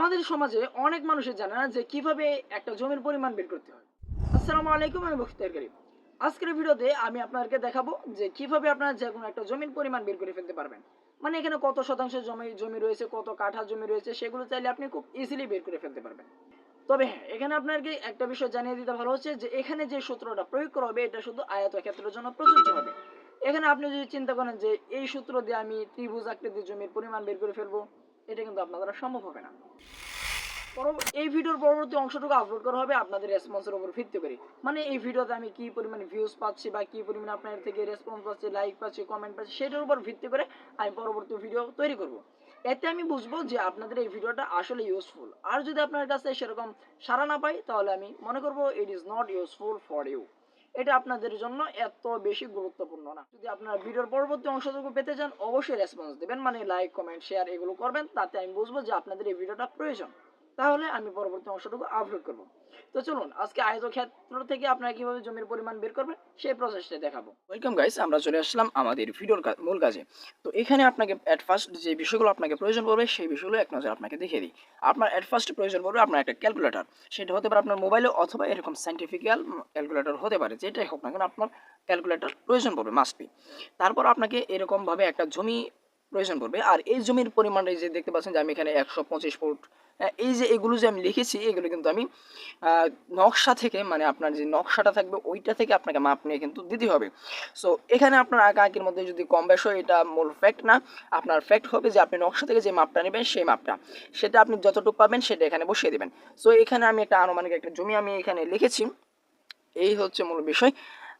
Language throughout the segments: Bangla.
আমাদের সমাজে অনেক মানুষের জানে না যে কীভাবে একটা জমির পরিমাণ বের করতে হয়। আসসালামু আলাইকুম, আমি বখতিয়ার করিম আজকের ভিডিওতে আমি আপনাদেরকে দেখাবো যে কীভাবে আপনারা যে কোনো একটা জমির পরিমাণ বের করে ফেলতে পারবেন। মানে এখানে কত শতাংশ জমি জমি রয়েছে, কত কাঠা জমি রয়েছে, সেগুলো চাইলে আপনি খুব ইজিলি বের করে ফেলতে পারবেন। তবে হ্যাঁ এখানে আপনাকে একটা বিষয় জানিয়ে দিতে ভালো হচ্ছে যে এখানে যে সূত্রটা প্রয়োগ করা হবে, এটা শুধু আয়ত ক্ষেত্রের জন্য প্রযোজ্য হবে। এখানে আপনি যদি চিন্তা করেন যে এই সূত্র দিয়ে আমি ত্রিভুজ আকৃতির জমির পরিমাণ বের করে ফেলব এটা কিন্তু আপনার দ্বারা সম্ভব হবে না। এই ভিডিওর পরবর্তী অংশটুকু আপলোড করা হবে আপনাদের রেসপন্সের উপর ভিত্তি করে। মানে এই ভিডিওতে আমি কি পরিমাণ ভিউজ পাচ্ছি বা কি পরিমাণ আপনার থেকে রেসপন্স পাচ্ছি লাইক পাচ্ছি কমেন্ট পাচ্ছি, সেটার উপর ভিত্তি করে আমি পরবর্তী ভিডিও তৈরি করব। এতে আমি বুঝব যে আপনাদের এই ভিডিওটা আসলে ইউজফুল আর যদি আপনার কাছে সেরকম সাড়া না পাই, তাহলে আমি মনে করব it is not useful for you এটা আপনাদের জন্য এত বেশি গুরুত্বপূর্ণ না। যদি আপনারা ভিডিওর পরবর্তী অংশটুকু পেতে চান, অবশ্যই রেসপন্স দেবেন। মানে লাইক কমেন্ট শেয়ার এগুলো করবেন। তাতে আমি বুঝব যে আপনাদের এই ভিডিওটা প্রয়োজন। তাহলে আমি পরবর্তী অংশটুকু আপলোড করব। তো চলুন, আজকে আয়তক্ষেত্র থেকে আপনারা কীভাবে জমির পরিমাণ বের করবেন, সেই প্রসেসটা দেখাবো। ওয়েলকাম গাইস আমরা চলে আসলাম আমাদের ভিডিওর মূল কাজে। তো এখানে আপনাকে অ্যাট ফার্স্ট যে বিষয়গুলো আপনাকে প্রয়োজন পড়বে, সেই বিষয়গুলো এক নজর আপনাকে দেখিয়ে দিই। আপনার অ্যাট ফার্স্ট প্রয়োজন পড়বে আপনার একটা ক্যালকুলেটর সেটা হতে পারে আপনার মোবাইলে অথবা এরকম সাইন্টিফিক্যাল ক্যালকুলেটর হতে পারে, যেটাই হোক না কেন আপনার ক্যালকুলেটর প্রয়োজন পড়বে মাস্ট বি তারপর আপনাকে এরকমভাবে একটা জমি প্রয়োজন পড়বে। আর এই জমির পরিমাণ যে দেখতে পাচ্ছেন যে আমি এখানে একশো পঁচিশ ফুট এই যে এগুলো যে আমি লিখেছি, এগুলো কিন্তু আমি নকশা থেকে মানে আপনার যে নকশাটা থাকবে, ওইটা থেকে আপনাকে মাপ নিয়ে কিন্তু দিতে হবে। সো এখানে আপনার আঁকা আঁকির মধ্যে যদি কম বেশ হয়, এটা মূল ফ্যাক্ট না। আপনার ফ্যাক্ট হবে যে আপনি নকশা থেকে যে মাপটা নেবেন, সেই মাপটা। সেটা আপনি যতটুকু পাবেন, সেটা এখানে বসিয়ে দেবেন। সো এখানে আমি একটা আনুমানিক একটা জমি আমি এখানে লিখেছি। এই হচ্ছে মূল বিষয়।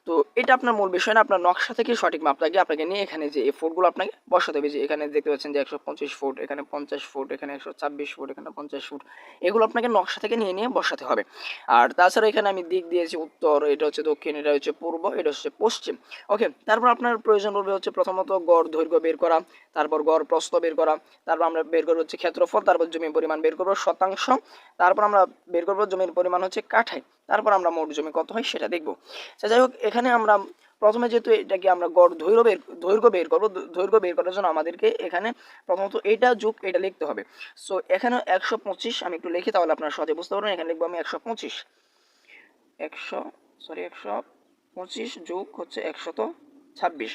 তো এটা আপনার মূল বিষয় না আপনার নকশা থেকে সঠিক মাপ মাপটাকে আপনাকে নিয়ে এখানে যে এই ফুটগুলো আপনাকে বসাতে হবে যে এখানে দেখতে পাচ্ছেন যে একশো পঁচিশ ফুট এখানে পঞ্চাশ ফুট এখানে একশো ছাব্বিশ ফুট এখানে পঞ্চাশ ফুট এগুলো আপনাকে নকশা থেকে নিয়ে নিয়ে বসাতে হবে। আর তাছাড়া এখানে আমি দিক দিয়েছি উত্তর এটা হচ্ছে দক্ষিণ এটা হচ্ছে পূর্ব এটা হচ্ছে পশ্চিম। ওকে তারপর আপনার প্রয়োজন পড়বে হচ্ছে প্রথমত গড় দৈর্ঘ্য বের করা তারপর গড় প্রস্থ বের করা তারপর আমরা বের করব হচ্ছে ক্ষেত্রফল তারপর জমির পরিমাণ বের করব শতাংশ তারপর আমরা বের করব জমির পরিমাণ হচ্ছে কাঠায় তারপর আমরা মোট জমি কত হয় সেটা দেখব। আচ্ছা, যাই হোক এখানে আমরা প্রথমে যেহেতু এটাকে আমরা গড় দৈর্ঘ্য বের দৈর্ঘ্য বের করব দৈর্ঘ্য বের করার জন্য আমাদেরকে এখানে প্রথমত এটা যুগ এটা লিখতে হবে। সো এখানে একশো পঁচিশ আমি একটু লিখি তাহলে আপনারা সহজে বুঝতে পারবেন, এখানে লিখব আমি একশো পঁচিশ। একশো সরি একশো পঁচিশ যোগ হচ্ছে একশত ছাব্বিশ।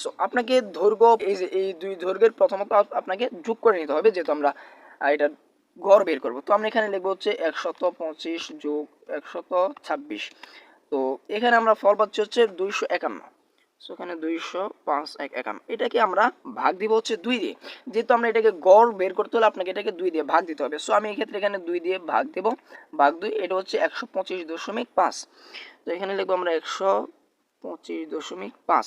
সো আপনাকে দৈর্ঘ্য, এই যে, এই দুই দৈর্ঘ্যের প্রথমত আপনাকে যোগ করে নিতে হবে, যেহেতু আমরা এটা গড় বের করব। তো আমরা এখানে লিখব হচ্ছে একশত পঁচিশ যোগ একশত ছাব্বিশ। তো এখানে আমরা ফল পাচ্ছি হচ্ছে দুইশো একান্ন। সো এখানে দুইশো পাঁচ এক একান্ন। এটাকে আমরা ভাগ দিব হচ্ছে দুই দিয়ে। যেহেতু আমরা এটাকে গড় বের করতে হলে আপনাকে এটাকে দুই দিয়ে ভাগ দিতে হবে। সো আমি এক্ষেত্রে এখানে দুই দিয়ে ভাগ দেব। ভাগ দুই, এটা হচ্ছে একশো পঁচিশ দশমিক পাঁচ। তো এখানে লিখব আমরা একশো পঁচিশ দশমিক পাঁচ।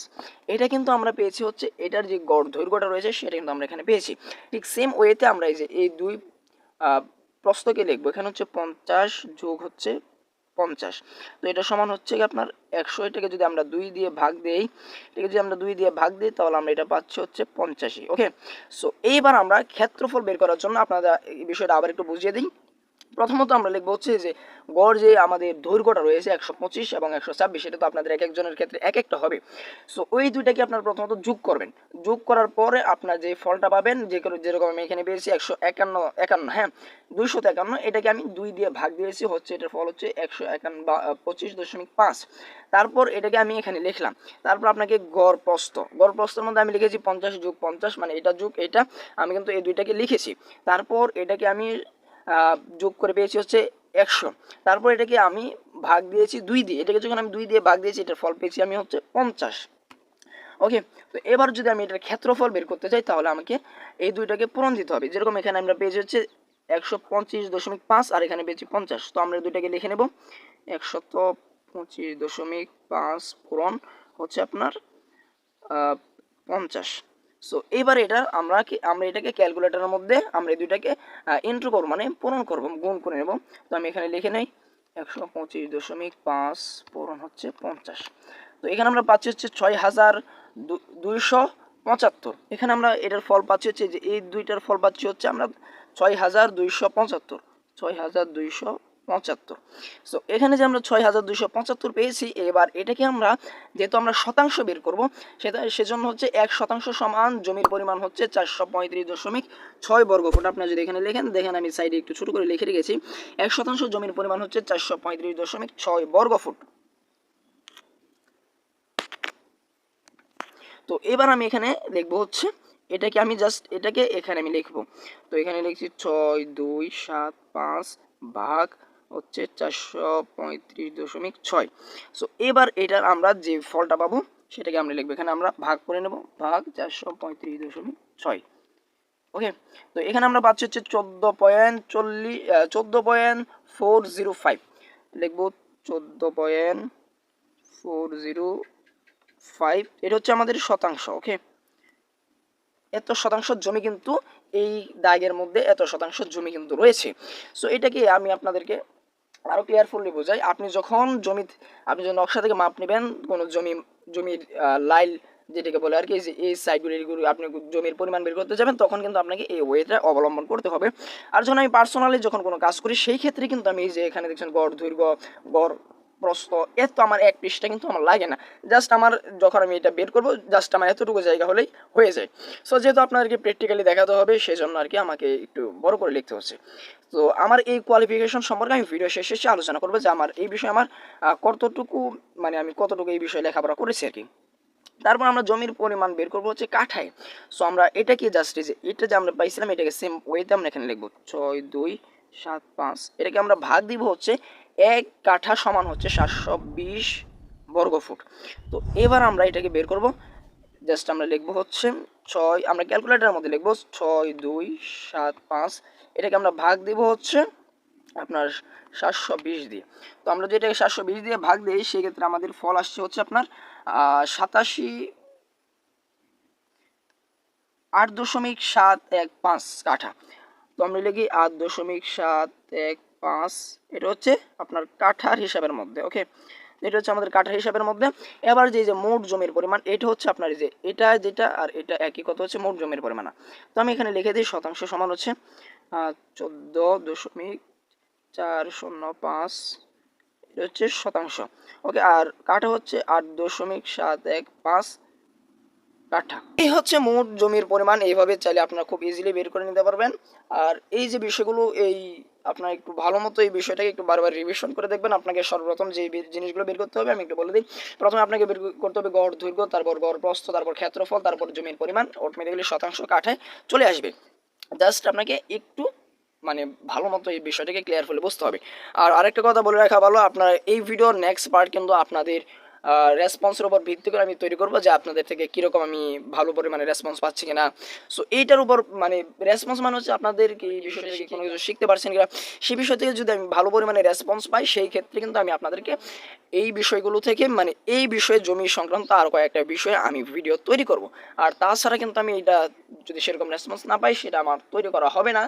এটা কিন্তু আমরা পেয়েছি হচ্ছে এটার যে গড় দৈর্ঘ্যটা রয়েছে, সেটা কিন্তু আমরা এখানে পেয়েছি। ঠিক সেম ওয়েতে আমরা এই যে এই দুই প্রস্তকে লিখব। এখানে হচ্ছে পঞ্চাশ যোগ হচ্ছে পঞ্চাশ। তো এটা সমান হচ্ছে কি আপনার একশো। এটাকে যদি আমরা দুই দিয়ে ভাগ দিই, এটাকে যদি আমরা দুই দিয়ে ভাগ দিই, তাহলে আমরা এটা পাচ্ছি হচ্ছে পঞ্চাশি ওকে সো এইবার আমরা ক্ষেত্রফল বের করার জন্য আপনারা এই বিষয়টা আবার একটু বুঝিয়ে দিই। প্রথমত আমরা লিখব হচ্ছে যে, গড় যে আমাদের দৈর্ঘ্যটা রয়েছে একশো পঁচিশ এবং একশো ছাব্বিশ, সেটা তো আপনাদের এক একজনের ক্ষেত্রে এক একটা হবে। সো ওই দুইটাকে আপনার প্রথমত যোগ করবেন। যোগ করার পরে আপনার যে ফলটা পাবেন, যে যেরকম আমি এখানে পেয়েছি একশো একান্ন একান্ন হ্যাঁ দুইশো একান্ন, এটাকে আমি দুই দিয়ে ভাগ দিয়েছি, হচ্ছে এটার ফল হচ্ছে একশো একান্ন পঁচিশ দশমিক পাঁচ। তারপর এটাকে আমি এখানে লিখলাম। তারপর আপনাকে গড় প্রস্থ। গড় প্রস্থের মধ্যে আমি লিখেছি পঞ্চাশ যোগ পঞ্চাশ মানে এটা যোগ এটা। আমি কিন্তু এই দুইটাকে লিখেছি। তারপর এটাকে আমি যোগ করে পেয়েছি হচ্ছে একশো। তারপর এটাকে আমি ভাগ দিয়েছি দুই দিয়ে। এটাকে যখন আমি দুই দিয়ে ভাগ দিয়েছি, এটার ফল পেয়েছি আমি হচ্ছে পঞ্চাশ। ওকে তো এবার যদি আমি এটার ক্ষেত্রফল বের করতে চাই, তাহলে আমাকে এই দুইটাকে পূরণ দিতে হবে। যেরকম এখানে আমরা পেয়েছি হচ্ছে একশো পঁচিশ দশমিক পাঁচ, আর এখানে পেয়েছি পঞ্চাশ। তো আমরা দুইটাকে লিখে নেব। একশত পঁচিশ দশমিক পাঁচ পূরণ হচ্ছে আপনার পঞ্চাশ। সো এবার এটা আমরা কি আমরা এটাকে ক্যালকুলেটরের মধ্যে আমরা এই দুইটাকে ইন্ট্রো করব মানে পূরণ করব, গুণ করে নেব। তো আমি এখানে লিখে নেই, একশো পঁচিশ দশমিক পাঁচ পূরণ হচ্ছে পঞ্চাশ। তো এখানে আমরা পাচ্ছি হচ্ছে ছয় হাজার দুইশো পঁচাত্তর। এখানে আমরা এটার ফল পাচ্ছি হচ্ছে যে, এই দুইটার ফল পাচ্ছি হচ্ছে আমরা ছয় হাজার দুইশো পঁচাত্তর। ছয় হাজার দুইশো পঁচাত্তর। সো এখানে যে আমরা ছয় হাজার দুশো পঁচাত্তর পেয়েছি, এবার এটাকে আমরা যেহেতু আমরা শতাংশ বের করব, সেটা সেজন্য হচ্ছে এক শতাংশ সমান জমির পরিমাণ হচ্ছে চারশো পঁয়ত্রিশ দশমিক ছয় বর্গ ফুট আপনারা যদি এখানে লেখেন, দেখেন আমি সাইডে একটু ছোটো করে লিখে রেখেছি। এক শতাংশ জমির পরিমাণ হচ্ছে চারশো পঁয়ত্রিশ দশমিক ছয় বর্গফুট। তো এবার আমি এখানে লিখব হচ্ছে, এটাকে আমি জাস্ট এটাকে এখানে আমি লিখব। তো এখানে লিখছি ছয় দুই সাত পাঁচ ভাগ হচ্ছে চারশো পঁয়ত্রিশ দশমিক ছয়। সো এবার এটার আমরা যে ফলটা পাবো, সেটাকে আমরা লিখব। এখানে আমরা ভাগ করে নেব। ভাগ চারশো পঁয়ত্রিশ দশমিক ছয়। ওকে তো এখানে আমরা পাচ্ছি হচ্ছে চোদ্দ পয়েন্ট চল্লিশ, চোদ্দ পয়েন্ট ফোর জিরো ফাইভ। লিখব চোদ্দ পয়েন্ট ফোর জিরো ফাইভ। এটা হচ্ছে আমাদের শতাংশ ওকে এত শতাংশ জমি কিন্তু এই দাগের মধ্যে এত শতাংশ জমি কিন্তু রয়েছে। সো এটাকে আমি আপনাদেরকে আরও ক্লিয়ারফুলি বোঝাই। আপনি যখন জমি, আপনি যখন নকশা থেকে মাপ নেবেন, কোনো জমি, জমির লাইল যেটাকে বলে আর কি যে এই সাইডগুলিগুলি আপনি জমির পরিমাণ বের করতে যাবেন, তখন কিন্তু আপনাকে এই ওয়েটা অবলম্বন করতে হবে। আর যখন আমি পার্সোনালি যখন কোনো কাজ করি, সেই ক্ষেত্রে কিন্তু আমি এই যে এখানে দেখছেন গড়, দৈর্ঘ্য, গড় প্রস্ত এত আমার এক পৃষ্ঠা কিন্তু আমার লাগে না। জাস্ট আমার যখন আমি এটা বের করব জাস্ট আমার এতটুকু জায়গা হলেই হয়ে যায়। সো যেহেতু আপনাদেরকে প্র্যাকটিক্যালি দেখাতে হবে সেই জন্য আর কি আমাকে একটু বড় করে লিখতে হচ্ছে। তো, আমার এই কোয়ালিফিকেশন সম্পর্কে আমি ভিডিও শেষে শেষে আলোচনা করব যে আমার, এই বিষয়ে আমার কতটুকু মানে আমি কতটুকু এই বিষয়ে লেখাপড়া করেছি আর কি। তারপর আমরা জমির পরিমাণ বের করব হচ্ছে কাঠায়। সো আমরা এটাকে জাস্ট যে, এটা যে আমরা পাইছিলাম, এটাকে সেম ওয়েতে আমরা এখানে লিখব। ছয়, দুই, সাত, পাঁচ, এটাকে আমরা ভাগ দিব হচ্ছে এক কাঠা সমান হচ্ছে সাতশো বিশ বর্গফুট। তো এবার আমরা এটাকে বের করব। জাস্ট আমরা লিখব হচ্ছে ছয়, আমরা ক্যালকুলেটারের মধ্যে লিখব ছয়, দুই, সাত, পাঁচ। এটাকে আমরা ভাগ দিব হচ্ছে আপনার সাতশো বিশ দিয়ে। তো আমরা যেটাকে সাতশো বিশ দিয়ে ভাগ দিই, সেক্ষেত্রে আমাদের ফল আসছে হচ্ছে আপনার সাতাশি আট দশমিক সাত এক পাঁচ কাঠা। তো আমরা লিখি আট দশমিক সাত এক পাঁচ, এটা হচ্ছে আপনার কাঠার হিসাবের মধ্যে ওকে এটা হচ্ছে আমাদের কাঠার হিসাবের মধ্যে। এবার যে যে মোট জমির পরিমাণ, এটা হচ্ছে আপনার যে, এটা, যেটা আর এটা একই, কত হচ্ছে? মোট জমির পরিমাণ। তো আমি এখানে লিখে দিই, শতাংশ সমান হচ্ছে চোদ্দ দশমিক চার শূন্য পাঁচ, এটা হচ্ছে শতাংশ ওকে আর কাঠা হচ্ছে আট দশমিক সাত এক পাঁচ কাঠা। এই হচ্ছে মোট জমির পরিমাণ, এইভাবে চাইলে আপনারা খুব ইজিলি বের করে নিতে পারবেন। আর এই যে বিষয়গুলো, এই আপনার একটু ভালো মতো এই বিষয়টাকে একটু বারবার রিভিশন করে দেখবেন। আপনাকে সর্বপ্রথম যে জিনিসগুলো বের করতে হবে, আমি একটু বলে দিই। প্রথমে আপনাকে বের করতে হবে গড়, দৈর্ঘ্য, তারপর গড় প্রস্থ, তারপর ক্ষেত্রফল, তারপর জমির পরিমাণ। অটোমেটিক্যালি শতাংশ কাঠায় চলে আসবে। জাস্ট আপনাকে একটু মানে ভালো মতো এই বিষয়টাকে ক্লিয়ারফুলি বুঝতে হবে। আর আরেকটা কথা বলে রাখা ভালো, আপনার এই ভিডিওর নেক্সট পার্ট কিন্তু আপনাদের রেসপন্সের উপর ভিত্তি করে আমি তৈরি করব যে আপনাদের থেকে কীরকম আমি ভালো পরিমাণে রেসপন্স পাচ্ছি কিনা। সো এইটার উপর মানে রেসপন্স মানে হচ্ছে আপনাদের কি বিষয়টা কোনো কিছু শিখতে পারছেন কিনা। সেই বিষয় থেকে যদি আমি ভালো পরিমাণে রেসপন্স পাই, সেই ক্ষেত্রে কিন্তু আমি আপনাদেরকে এই বিষয়গুলো থেকে মানে এই বিষয়ে জমি সংক্রান্ত আর কয়েকটা বিষয়ে আমি ভিডিও তৈরি করব। আর তাছাড়া কিন্তু আমি এটা যদি সেরকম রেসপন্স না পাই, সেটা আমার তৈরি করা হবে না।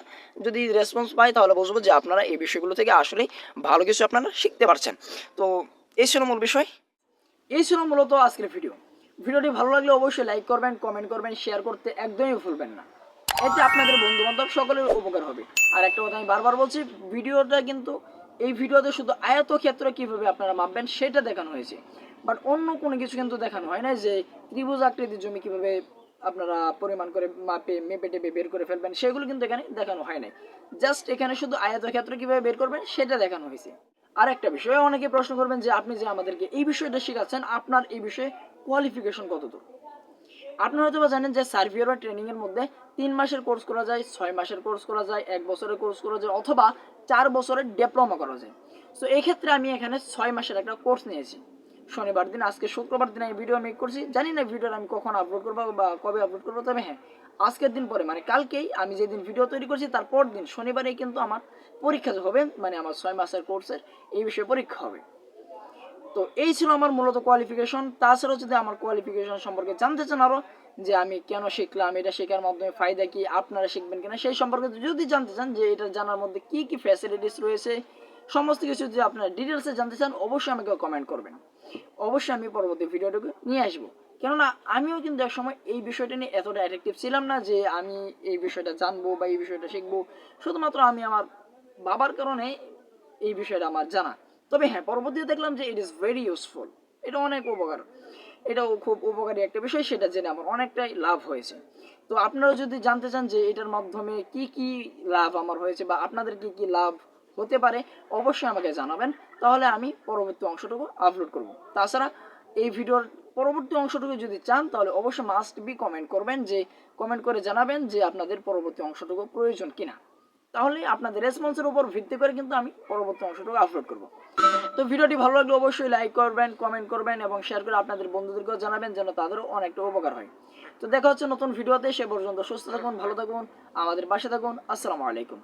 যদি রেসপন্স পাই, তাহলে বুঝব যে আপনারা এই বিষয়গুলো থেকে আসলেই ভালো কিছু আপনারা শিখতে পারছেন। তো, এই ছিল মূল বিষয়। এই ছিল মূলত আজকের ভিডিও ভিডিওটি ভালো লাগলে অবশ্যই লাইক করবেন কমেন্ট করবেন শেয়ার করতে একদমই ভুলবেন না। এতে আপনাদের বন্ধু বান্ধব সকলের উপকার হবে। আর একটা কথা আমি বারবার বলছি ভিডিওটা কিন্তু, এই ভিডিওতে শুধু আয়তক্ষেত্র কীভাবে আপনারা মাপবেন সেটা দেখানো হয়েছে। বাট অন্য কোনো কিছু কিন্তু দেখানো হয় না যে ত্রিভুজ আকৃতির জমি কীভাবে আপনারা পরিমাণ করে মাপে, মেপে, টেপে বের করে ফেলবেন, সেগুলো কিন্তু এখানে দেখানো হয় নাই। জাস্ট এখানে শুধু আয়তক্ষেত্র কীভাবে বের করবেন সেটা দেখানো হয়েছে। আর একটা বিষয় অনেকে প্রশ্ন করবেন যে আপনি যে আমাদেরকে এই বিষয়টা শেখাচ্ছেন, আপনার এই বিষয়ে কোয়ালিফিকেশন কতদূর? আপনারা হয়তো বা জানেন যে সার্ভিয়ার বা ট্রেনিং এর মধ্যে তিন মাসের কোর্স করা যায়, ছয় মাসের কোর্স করা যায়, এক বছরের কোর্স করা যায়, অথবা চার বছরের ডিপ্লোমা করা যায়। সো এই ক্ষেত্রে আমি এখানে ছয় মাসের একটা কোর্স নিয়েছি। শনিবার দিন, আজকে শুক্রবার দিন আমি ভিডিও মেক করছি। জানি না ভিডিওটা আমি কখন আপলোড করব বা কবে আপলোড করব, তবে হ্যাঁ আজকের দিন পরে মানে কালকেই আমি যেদিন ভিডিও তৈরি করছি, তারপর দিন শনিবারেই কিন্তু আমার পরীক্ষা হবে মানে আমার ছয় মাসের কোর্সের এই বিষয়ে পরীক্ষা হবে। তো এই ছিল আমার মূলত কোয়ালিফিকেশন তাছাড়াও যদি আমার কোয়ালিফিকেশন সম্পর্কে জানতে চান আরও যে আমি কেন শিখলাম, এটা শেখার মাধ্যমে ফায়দা কি, আপনারা শিখবেন কিনা, সেই সম্পর্কে যদি জানতে চান, যে এটা জানার মধ্যে কি কি ফ্যাসিলিটিস রয়েছে, সমস্ত কিছু যদি আপনারা ডিটেলসে জানতে চান, অবশ্যই আমাকে কমেন্ট করবেন। অবশ্যই আমি পরবর্তী ভিডিওটুকু নিয়ে আসব। কেননা আমিও কিন্তু এক সময় এই বিষয়টা নিয়ে এতটা অ্যাট্রাকটিভ ছিলাম না যে আমি এই বিষয়টা জানব বা এই বিষয়টা শিখব। শুধুমাত্র আমি আমার বাবার কারণে এই বিষয়টা আমার জানা। তবে হ্যাঁ পরবর্তীতে দেখলাম যে ইট ইজ ভেরি ইউজফুল এটা অনেক উপকার। এটাও খুব উপকারী একটা বিষয়, সেটা জেনে আমার অনেকটাই লাভ হয়েছে। তো আপনারা যদি জানতে চান যে এটার মাধ্যমে কি কি লাভ আমার হয়েছে বা আপনাদের কি কি লাভ হতে পারে, অবশ্যই আমাকে জানাবেন। তাহলে আমি পরবর্তী অংশটুকু আপলোড করব। তাছাড়া এই ভিডিওর পরবর্তী অংশটুকু যদি চান, তাহলে অবশ্যই মাস্ট বি কমেন্ট করবেন যে কমেন্ট করে জানাবেন যে আপনাদের পরবর্তী অংশটুকু প্রয়োজন কিনা। তাহলে আপনাদের রেসপন্সের উপর ভিত্তি করে কিন্তু আমি পরবর্তী অংশটুকু আপলোড করব। তো ভিডিওটি ভালো লাগলে অবশ্যই লাইক করবেন কমেন্ট করবেন এবং শেয়ার করে আপনাদের বন্ধুদেরকেও জানাবেন যেন তাদেরও অনেকটা উপকার হয়। তো দেখা হচ্ছে নতুন ভিডিওতে, সে পর্যন্ত সুস্থ থাকুন, ভালো থাকুন, আমাদের পাশে থাকুন, আসসালামু আলাইকুম।